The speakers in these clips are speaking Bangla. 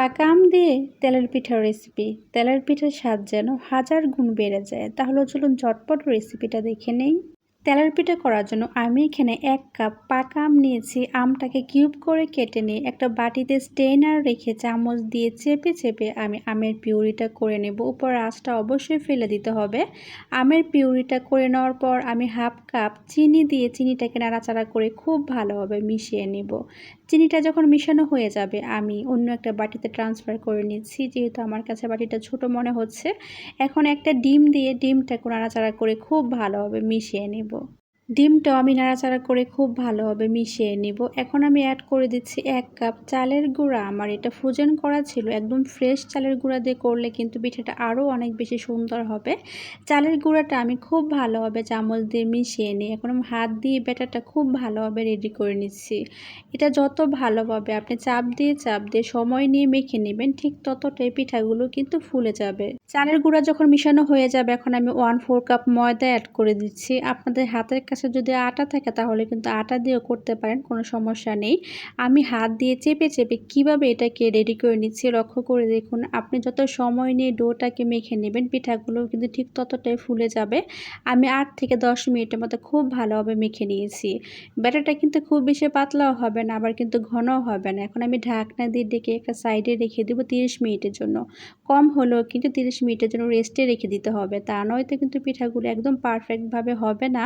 পাকা আম দিয়ে তেলের পিঠার রেসিপি তেলের পিঠার স্বাদ যেন হাজার গুণ বেড়ে যায়। তাহলে চলুন চটপট রেসিপিটা দেখে নেই। তেলের পিঠা করার জন্য আমি এখানে এক কাপ পাকা আম নিয়েছি। আমটাকে কিউব করে কেটে নিয়ে একটা বাটিতে স্টেনার রেখে চামচ দিয়ে চেপে চেপে আমি আমের পিউরিটা করে নেব। উপর আঁচটা অবশ্যই ফেলে দিতে হবে। আমের পিউরিটা করে নেওয়ার পর আমি হাফ কাপ চিনি দিয়ে চিনিটাকে নাড়াচাড়া করে খুব ভালোভাবে মিশিয়ে নেব। চিনিটা যখন মিশানো হয়ে যাবে, আমি অন্য একটা বাটিতে ট্রান্সফার করে নিচ্ছি। যেহেতু আমার কাছে বাটিটা ছোট মনে হচ্ছে, এখন একটা ডিম দিয়ে ডিমটাকে নাড়াচাড়া করে খুব ভালোভাবে মিশিয়ে নেব। ডিমটাও আমি নাড়াচাড়া করে খুব ভালোভাবে মিশিয়ে নিব। এখন আমি অ্যাড করে দিচ্ছি এক কাপ চালের গুঁড়া। আমার এটা ফ্রোজেন করা ছিল। একদম ফ্রেশ চালের গুঁড়া দিয়ে করলে কিন্তু পিঠাটা আরও অনেক বেশি সুন্দর হবে। চালের গুঁড়াটা আমি খুব ভালোভাবে চামচ দিয়ে মিশিয়ে নিই এখন আমি হাত দিয়ে ব্যাটারটা খুব ভালোভাবে রেডি করে নিচ্ছি। এটা যত ভালোভাবে আপনি চাপ দিয়ে চাপ দিয়ে সময় নিয়ে মেখে নেবেন, ঠিক ততটাই পিঠাগুলো কিন্তু ফুলে যাবে। চালের গুঁড়া যখন মিশানো হয়ে যাবে, এখন আমি ওয়ান ফোর কাপ ময়দা অ্যাড করে দিচ্ছি। আপনাদের হাতের কাছে যদি আটা থাকে তাহলে কিন্তু আটা দিয়েও করতে পারেন, কোনো সমস্যা নেই। আমি হাত দিয়ে চেপে চেপে কীভাবে এটাকে রেডি করে নিচ্ছি লক্ষ্য করে দেখুন, আপনি যত সময় নিয়ে ডোটাকে মেখে নেবেন, পিঠাগুলো কিন্তু ঠিক ততটাই ফুলে যাবে। আমি আট থেকে দশ মিনিটের মতো খুব ভালোভাবে মেখে নিয়েছি। ব্যাটারটা কিন্তু খুব বেশি পাতলাও হবে না, আবার কিন্তু ঘনও হবে না। এখন আমি ঢাকনা দিয়ে ডেকে একটা সাইডে রেখে দেবো তিরিশ মিনিটের জন্য। কম হলেও কিন্তু তিরিশ মিনিটের জন্য রেস্টে রেখে দিতে হবে। তা নয়তো কিন্তু পিঠাগুলো একদম পারফেক্টভাবে হবে না।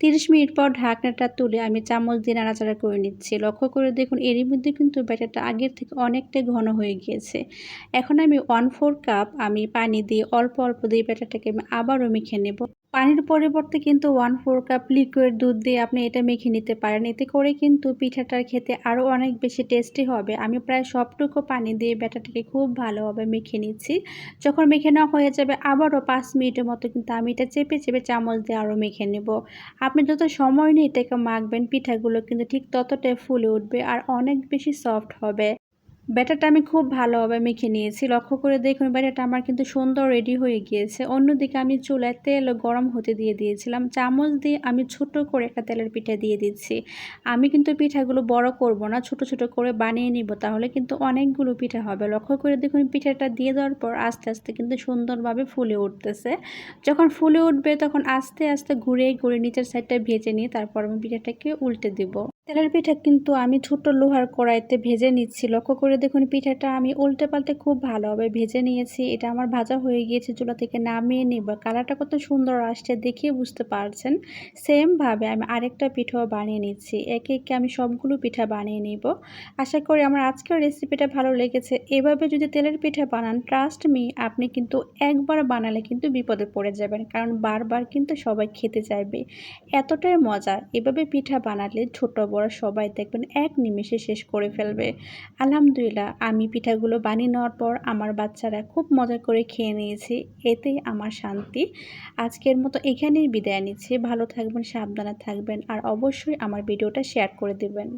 তিরিশ মিনিট পর ঢাকনাটা তুলে আমি চামচ দিয়ে নাড়াচাড়া করে নিচ্ছি। লক্ষ্য করে দেখুন, এরই মধ্যে কিন্তু ব্যাটারটা আগের থেকে অনেকটাই ঘন হয়ে গিয়েছে। এখন আমি ওয়ান ফোর কাপ আমি পানি দিয়ে অল্প অল্প দিয়ে ব্যাটারটাকে আমি আবারও মেখে নেব। পানির পরিবর্তে কিন্তু ওয়ান ফোর কাপ লিকুইড দুধ দিয়ে আপনি এটা মেখে নিতে পারেন। এতে করে কিন্তু পিঠাটার খেতে আরও অনেক বেশি টেস্টি হবে। আমি প্রায় সবটুকু পানি দিয়ে ব্যাটারটাকে খুব ভালোভাবে মেখে নিচ্ছি। যখন মেখে নেওয়া হয়ে যাবে, আবারও পাঁচ মিনিটের মতো কিন্তু আমি এটা চেপে চেপে চামচ দিয়ে আরও মেখে নেব। আপনি যত সময় নিয়ে এটাকে মাখবেন, পিঠাগুলো কিন্তু ঠিক ততটাই ফুলে উঠবে আর অনেক বেশি সফট হবে। ব্যাটারটা আমি খুব ভালোভাবে মেখে নিয়েছি। লক্ষ্য করে দেখুন ব্যাটারটা আমার কিন্তু সুন্দর রেডি হয়ে গিয়েছে। অন্যদিকে আমি চুলায় তেল গরম হতে দিয়ে দিয়েছিলাম। চামচ দিয়ে আমি ছোট করে একটা তেলের পিঠা দিয়ে দিচ্ছি। আমি কিন্তু পিঠাগুলো বড় করব না, ছোট ছোট করে বানিয়ে নিব, তাহলে কিন্তু অনেকগুলো পিঠা হবে। লক্ষ্য করে দেখুন পিঠাটা দিয়ে দেওয়ার পর আস্তে আস্তে কিন্তু সুন্দরভাবে ফুলে উঠতেছে। যখন ফুলে উঠবে তখন আস্তে আস্তে ঘুরে ঘুরে নিচের সাইডটা ভেজে নিয়ে তারপর আমি পিঠাটাকে উল্টে দেবো। তেলের পিঠা কিন্তু আমি ছোট লোহার কড়াইতে ভেজে নিচ্ছি। লক্ষ্য করে দেখুন, পিঠাটা আমি উল্টে পাল্টে খুব ভালোভাবে ভেজে নিয়েছি। এটা আমার ভাজা হয়ে গিয়েছে চুলা থেকে নামিয়ে নিব। কালারটা কত সুন্দর আসছে দেখিয়ে বুঝতে পারছেন। সেমভাবে আমি আরেকটা পিঠাও বানিয়ে নিচ্ছি। একে একে আমি সবগুলো পিঠা বানিয়ে নিব। আশা করি আমার আজকের রেসিপিটা ভালো লেগেছে। এভাবে যদি তেলের পিঠা বানান ট্রাস্ট মি আপনি কিন্তু একবার বানালে কিন্তু বিপদে পড়ে যাবেন। কারণ বারবার কিন্তু সবাই খেতে চাইবে। এতটাই মজা। এভাবে পিঠা বানালে ছোট বড় সবাই দেখবেন এক নিমেষে শেষ করে ফেলবে। আলহামদুলিল্লাহ, আমি পিঠাগুলো বানিয়ে নেওয়ার পর আমার বাচ্চারা খুব মজা করে খেয়ে নিয়েছে। এতে আমার শান্তি। আজকের মতো এখানেই বিদায় নিচ্ছি। ভালো থাকবেন, সাবধানে থাকবেন আর অবশ্যই আমার ভিডিওটা শেয়ার করে দেবেন।